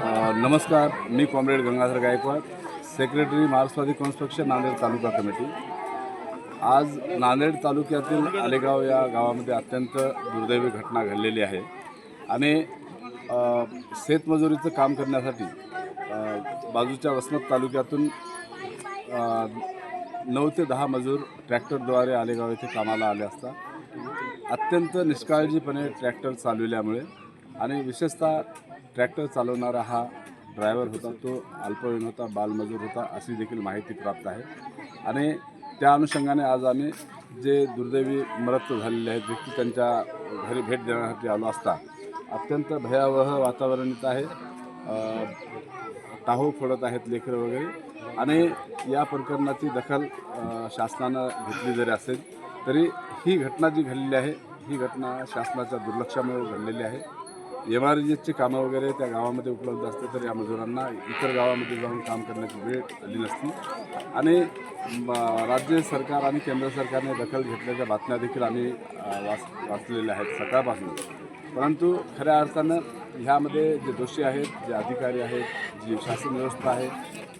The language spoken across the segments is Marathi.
नमस्कार मी कॉम्रेड गंगाधर गायकवाड सेक्रेटरी मार्क्सवादी कॉन्स्ट्रक्शन नांदेड तालुका कमिटी. आज नांदेड तालुक्यातील आलेगाव या गावामध्ये अत्यंत दुर्दैवी घटना घडलेली आहे. आणि शेतमजुरीचं काम करण्यासाठी बाजूच्या वसमत तालुक्यातून नऊ ते दहा मजूर ट्रॅक्टरद्वारे आलेगाव येथे कामाला आले असता अत्यंत निष्काळजीपणे ट्रॅक्टर चालविल्यामुळे आणि विशेषतः ट्रॅक्टर चालवणारा हा ड्रायव्हर होता तो अल्पवयीन होता बालमजूर होता अशी देखील माहिती प्राप्त आहे. आणि त्या अनुषंगाने आज आम्ही जे दुर्दैवी मृत झालेले आहेत व्यक्ती त्यांच्या घरी भेट देण्यासाठी आलो असता अत्यंत भयावह वातावरण इथं आहे टाहो फोडत आहेत लेकरं वगैरे. आणि या प्रकरणाची दखल शासनानं घेतली जरी असेल तरी ही घटना जी घडलेली आहे ही घटना शासनाच्या दुर्लक्षामुळे घडलेली आहे. एम आर जीची कामं वगैरे त्या गावामध्ये उपलब्ध असते तर या मजुरांना इतर गावामध्ये जाऊन काम करण्याची वेळ आली नसती. आणि म, राज्य सरकार आणि केंद्र सरकारने दखल घेतल्याच्या बातम्या देखील आम्ही वाच वाचलेल्या आहेत सकाळपासून. परंतु खऱ्या अर्थानं ह्यामध्ये जे दोषी आहेत जे अधिकारी आहेत जी शासन व्यवस्था आहे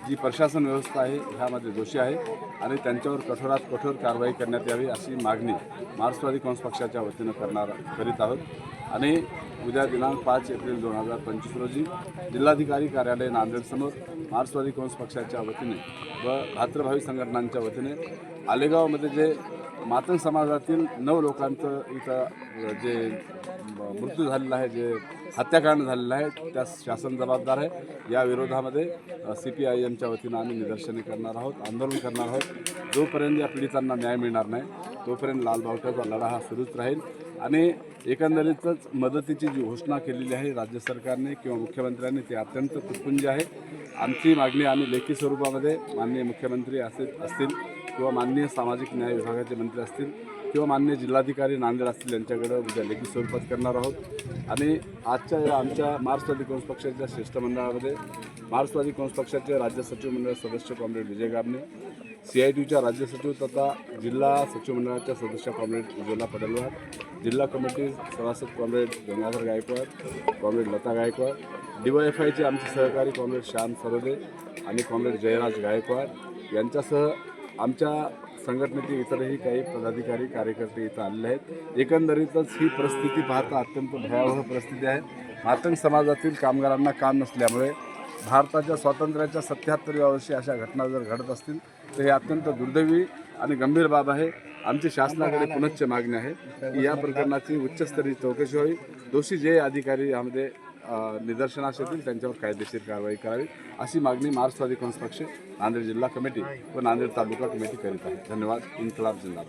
जी प्रशासन व्यवस्था आहे ह्यामध्ये दोषी आहे आणि त्यांच्यावर कठोरात कठोर कारवाई करण्यात यावी अशी मागणी मार्क्सवादी काँग्रेस पक्षाच्या वतीनं करणार करीत आहोत. आणि उद्या दिनांक पाच एप्रिल दोन हजार पंचवीस रोजी जिल्हाधिकारी कार्यालय नांदेडसमोर मार्क्सवादी काँग्रेस पक्षाच्या वतीने व भातृभावी संघटनांच्या वतीने आलेगावमध्ये जे मातंग समाजातील नऊ लोकांचं इथं जे मृत्यू झालेला आहे जे हत्याकांड झालेलं आहे त्यास शासन जबाबदार आहे. या विरोधामध्ये सी पी आय एमच्या वतीनं आम्ही निदर्शने करणार आहोत आंदोलन करणार आहोत. जोपर्यंत या पीडितांना न्याय मिळणार नाही तोपर्यंत लालबावट्याचा लढा हा सुरूच राहील. आणि एकंदरीतच मदतीची जी घोषणा केलेली आहे राज्य सरकारने किंवा मुख्यमंत्र्यांनी ती अत्यंत तुटपुंजी आहे. आमची मागणी आम्ही लेखी स्वरूपामध्ये माननीय मुख्यमंत्री असे असतील. किंवा माननीय सामाजिक न्याय विभागाचे मंत्री असतील किंवा मान्य जिल्हाधिकारी नांदेड असतील यांच्याकडं उद्या लेखी स्वरूपात करणार आहोत. आणि आजच्या या आमच्या मार्क्सवादी काँग्रेस पक्षाच्या शिष्टमंडळामध्ये मार्क्सवादी काँग्रेस पक्षाचे राज्य सचिव मंडळ सदस्य comrade Vijay Gabane C I टीच्या राज्य सचिव तथा जिल्हा सचिव मंडळाच्या सदस्य कॉम्रेड उज्ज्वला पडलवार जिल्हा कमिटी सभासद comrade Gangadhar Gaikwad comrade Lata Gaikwad D Y F आयचे आमचे सहकारी कॉम्रेड श्याम सरोदे आणि कॉम्रेड जयराज गायकवाड यांच्यासह आमच्या संघटनेचे इतरही काही पदाधिकारी कार्यकर्ते इथं आलेले आहेत. एकंदरीतच ही परिस्थिती पाहता अत्यंत भयावह परिस्थिती आहे. मातंग समाजातील कामगारांना काम नसल्यामुळे भारताच्या स्वातंत्र्याच्या सत्याहत्तरव्या वर्षी अशा घटना जर घडत असतील तर हे अत्यंत दुर्दैवी आणि गंभीर बाब आहे. आमची शासनाकडे पुनश्च मागणी आहे की या प्रकरणाची उच्चस्तरीय चौकशी व्हावी. दोषी जे अधिकारी यामध्ये निदर्शनास येतील त्यांच्यावर कायदेशीर कारवाई करावी अशी मागणी मार्क्सवादी काँग्रेस पक्ष नांदेड जिल्हा कमिटी व नांदेड तालुका कमिटी करीत आहे. धन्यवाद. इन्कलाब जिल्हा